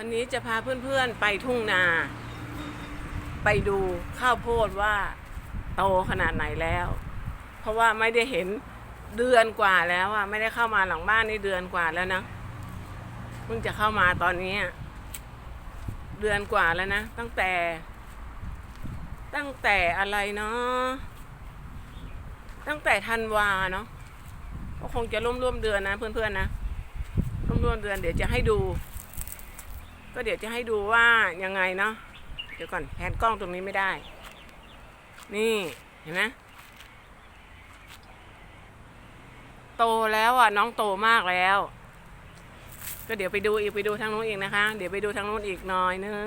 วันนี้จะพาเพื่อนๆไปทุ่งนา ไปดูข้าวโพดว่าโตขนาดไหนแล้ว เพราะว่าไม่ได้เห็นเดือนกว่าแล้วอะไม่ได้เข้ามาหลังบ้านนี่เดือนกว่าแล้วนะเพิ่งจะเข้ามาตอนนี้ เดือนกว่าแล้วนะ ตั้งแต่ ตั้งแต่อะไรเนาะตั้งแต่ธันวาเนาะก็คงจะร่วมร่วมเดือนนะเพื่อนๆนะร่วมร่วมเดือนเดี๋ยวจะให้ดู ก็เดี๋ยวจะให้ดูว่ายังไงเนาะเดี๋ยวก่อนแผนกล้องตรงนี้ไม่ได้ นี่เห็นไหมโตแล้วอะน้องโตมากแล้ว ก็เดี๋ยวไปดูอีกไปดูทางนู้นอีกนะคะ เดี๋ยวไปดูทางนู้นอีกหน่อยนึง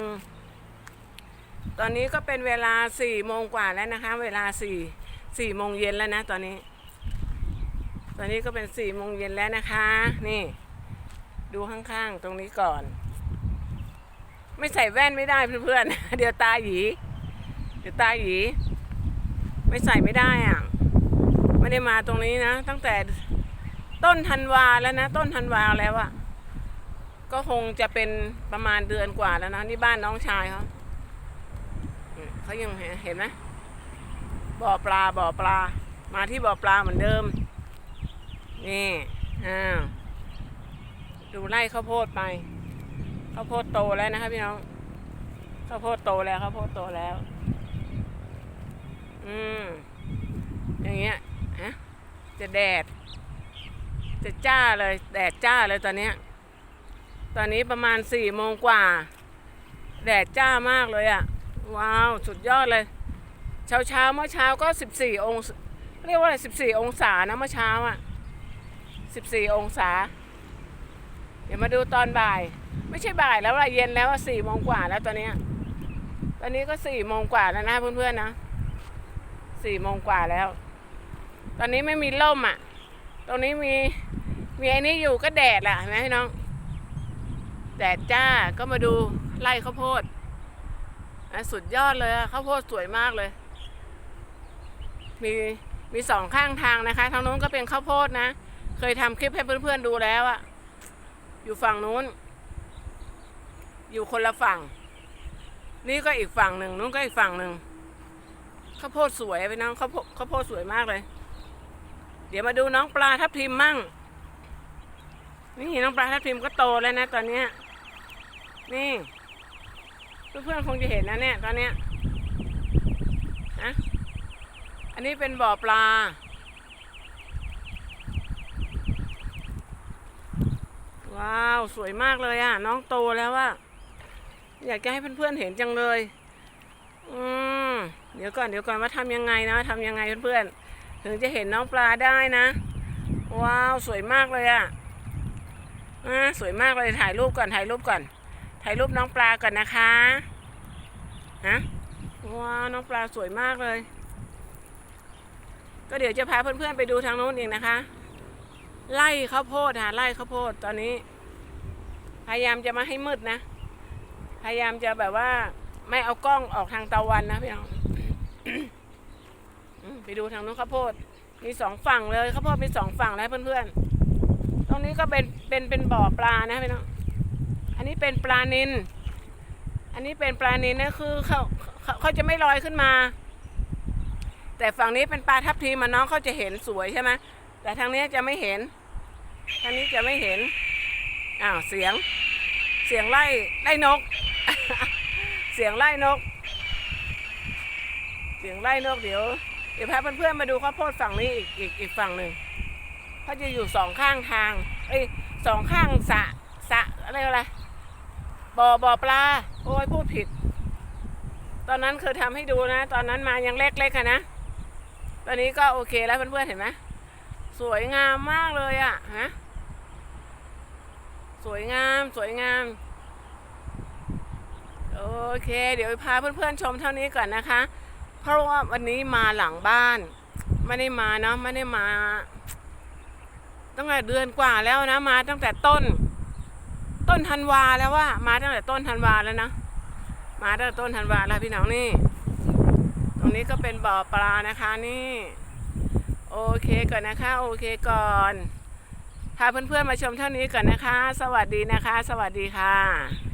ตอนนี้ก็เป็นเวลาสี่โมงกว่าแล้วนะคะ เวลาสี่สี่โมงเย็นแล้วนะตอนนี้ ตอนนี้ก็เป็นสี่โมงเย็นแล้วนะคะ นี่ ดูข้างๆตรงนี้ก่อน ไม่ใส่แว่นไม่ได้เพื่อนๆ เดี๋ยวตาหยี เดี๋ยวตาหยี ไม่ใส่ไม่ได้อะ ไม่ได้มาตรงนี้นะ ตั้งแต่ต้นธันวาแล้วนะ ต้นธันวาแล้วอะก็คงจะเป็นประมาณเดือนกว่าแล้วนะ นี่บ้านน้องชายเขาเขายังเห็นเห็นไหมบ่อปลาบ่อปลา มาที่บ่อปลาเหมือนเดิม นี่ อ้าว ดูไล่ข้าวโพดไป ข้าวโพดโตแล้วนะคะพี่น้องข้าวโพดโตแล้วข้าวโพดโตแล้ว อืมอย่างเงี้ยฮะจะแดด จะจ้าเลย แดดจ้าเลยตอนเนี้ยตอนนี้ประมาณสี่โมงกว่า แดดจ้ามากเลยอะ่ะ ว้าวสุดยอดเลย เช้าเช้าเมื่อเช้าก็สิบสี่องศาเรียกว่าอะไรสิบสี่องศานะเมื่อเช้าอะ่ะสิบสี่องศา เดี๋ยวมาดูตอนบ่าย ไม่ใช่บ่ายแล้วละเย็นแล้วสี่โมงกว่าแล้วตอนนี้ ตอนนี้ก็สี่โมงกว่าแล้วนะเพื่อนๆนะสี่โมงกว่าแล้ว ตอนนี้ไม่มีร่มอะ ตรงนี้มีมีไอ้นี่อยู่ก็แดดแหละเห็นไหมพี่น้อง แดดจ้าก็มาดูไร่ข้าวโพดอะสุดยอดเลยข้าวโพดสวยมากเลย มีมีสองข้างทางนะคะทางนู้นก็เป็นข้าวโพดนะ เคยทำคลิปให้เพื่อนๆดูแล้วอะ อยู่ฝั่งนู้น อยู่คนละฝั่ง นี่ก็อีกฝั่งหนึ่งนู้นก็อีกฝั่งหนึ่งข้าวโพดสวยไปน้องข้าวโพดข้าวโพดสวยมากเลย เดี๋ยวมาดูน้องปลาทับทิมมั่ง นี่น้องปลาทับทิมก็โตแล้วนะ ตอนเนี้ยนี่เพื่อนๆคงจะเห็นนะเนี่ยตอนเนี้ยนะอันนี้เป็นบ่อปลา ว้าว สวยมากเลยอะ น้องโตแล้วว่าอยากจะให้เพื่อนๆเห็นจังเลย อืมเดี๋ยวก่อนเดี๋ยวก่อนว่าทำยังไงนะทำยังไงเพื่อนๆถึงจะเห็นน้องปลาได้นะ ว้าว สวยมากเลยอะอะสวยมากเลยถ่ายรูปก่อนถ่ายรูปก่อน ถ่ายรูปน้องปลาก่อนนะคะฮะว้าวน้องปลาสวยมากเลย ก็เดี๋ยวจะพาเพื่อนๆไปดูทางโน้นเอีกนะคะ ไล่ข้าวโพดค่ะไล่ข้าวโพดตอนนี้ พยายามจะมาให้มืดนะ พยายามจะแบบว่า ไม่เอากล้องออกทางตะวันนะพี่น้องไปดูทางนู้นข้าวโพด มีสองฝั่งเลยข้าวโพดมีสองฝั่งแล้วเพื่อนๆ ตรงนี้ก็เป็นเป็นเป็นบ่อปลานะพี่น้อง อันนี้เป็นปลานิน อันนี้เป็นปลานินนะคือเขาเขาเขาจะไม่ลอยขึ้นมา แต่ฝั่งนี้เป็นปลาทับทิมมันน้องเขาจะเห็นสวยใช่ไหมแต่ทางนี้จะไม่เห็น ท่านี้จะไม่เห็น อ้าวเสียง เสียงไล่ไล่นก เสียงไล่นก เสียงไล่นกเดี๋ยวเดี๋ยวพาเพื่อนๆมาดูข้าวโพดฝั่งนี้อีกอีกอีกฝั่งหนึ่งเขาจะอยู่สองข้างทาง เอ้ยสองข้างสะสะอะไรอะไรบ่อบ่อปลา โอ้ยพูดผิด ตอนนั้นเคยทำให้ดูนะ ตอนนั้นมายังเล็กๆอะนะ ตอนนี้ก็โอเคแล้วเพื่อนๆเห็นไหม สวยงามมากเลยอะฮะสวยงามสวยงาม โอเค เดี๋ยวพาเพื่อนๆชมเท่านี้ก่อนนะคะ เพราะว่าวันนี้มาหลังบ้าน ไม่ได้มาเนาะไม่ได้มาตั้งแต่เดือนกว่าแล้วนะ มาตั้งแต่ต้น ต้นธันวาแล้วว่า มาตั้งแต่ต้นธันวาแล้วนะมาตั้งแต่ต้นธันวาแล้วพี่น้องนี่ ตรงนี้ก็เป็นบ่อปลานะคะนี่ โอเคก่อนนะคะ โอเคก่อนพาเพื่อนๆมาชมเท่านี้ก่อนนะคะ สวัสดีนะคะ สวัสดีค่ะ